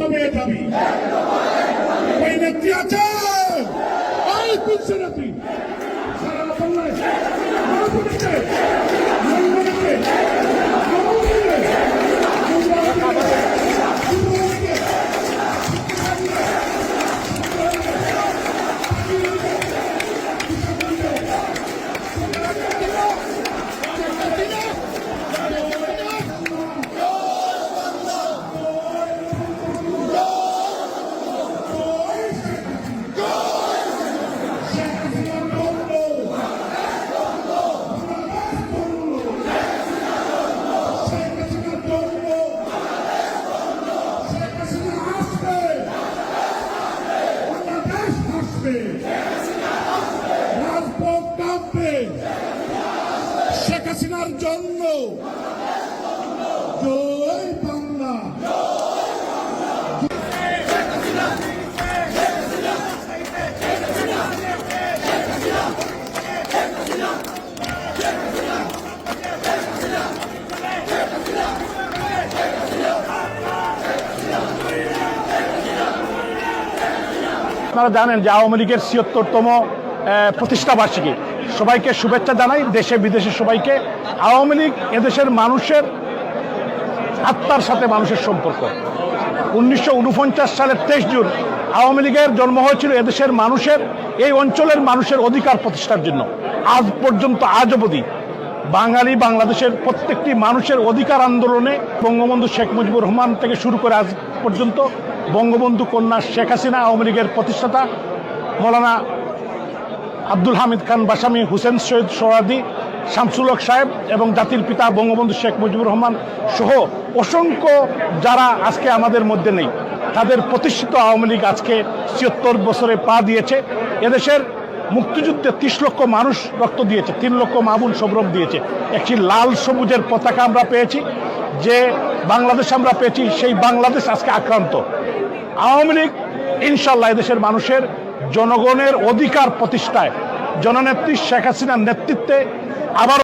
দফাবে দাবি ওই নেত্রী আছে। ওই তুলছে নেত্রী। সারা বাংলায় আসবে রাজপথ কাঁপবে শেখ হাসিনার জন্য জয় আপনারা জানেন যে আওয়ামী লীগের ছিয়ত্তরতম প্রতিষ্ঠা বার্ষিকী। সবাইকে শুভেচ্ছা জানাই, দেশে বিদেশে সবাইকে। আওয়ামী লীগ এদেশের মানুষের আত্মার সাথে মানুষের সম্পর্ক। উনিশশো উনপঞ্চাশ সালের তেইশ জুন আওয়ামী লীগের জন্ম হয়েছিল এদেশের মানুষের, এই অঞ্চলের মানুষের অধিকার প্রতিষ্ঠার জন্য। আজ পর্যন্ত, আজ অবধি বাঙালি বাংলাদেশের প্রত্যেকটি মানুষের অধিকার আন্দোলনে বঙ্গবন্ধু শেখ মুজিবুর রহমান থেকে শুরু করে আজ পর্যন্ত বঙ্গবন্ধু কন্যা শেখ হাসিনা, আওয়ামী লীগের প্রতিষ্ঠাতা মৌলানা আব্দুল হামিদ খান বাসামি, হুসেন সৈয়দ সোহাদি, শামসুল হক সাহেব এবং জাতির পিতা বঙ্গবন্ধু শেখ মুজিবুর রহমান সহ অসংখ্য যারা আজকে আমাদের মধ্যে নেই। তাদের প্রতিষ্ঠিত আওয়ামী লীগ আজকে ছিয়ত্তর বছরে পা দিয়েছে। এদেশের মুক্তিযুদ্ধে ত্রিশ লক্ষ মানুষ রক্ত দিয়েছে, তিন লক্ষ মামুন সবরম দিয়েছে। একটি লাল সবুজের পতাকা আমরা পেয়েছি, যে বাংলাদেশ আমরা পেয়েছি, সেই বাংলাদেশ আজকে আক্রান্ত। আওয়ামী লীগ, ইনশাল্লাহ এদেশের মানুষের জনগণের অধিকার প্রতিষ্ঠায় জননেত্রী শেখ হাসিনার নেতৃত্বে আবার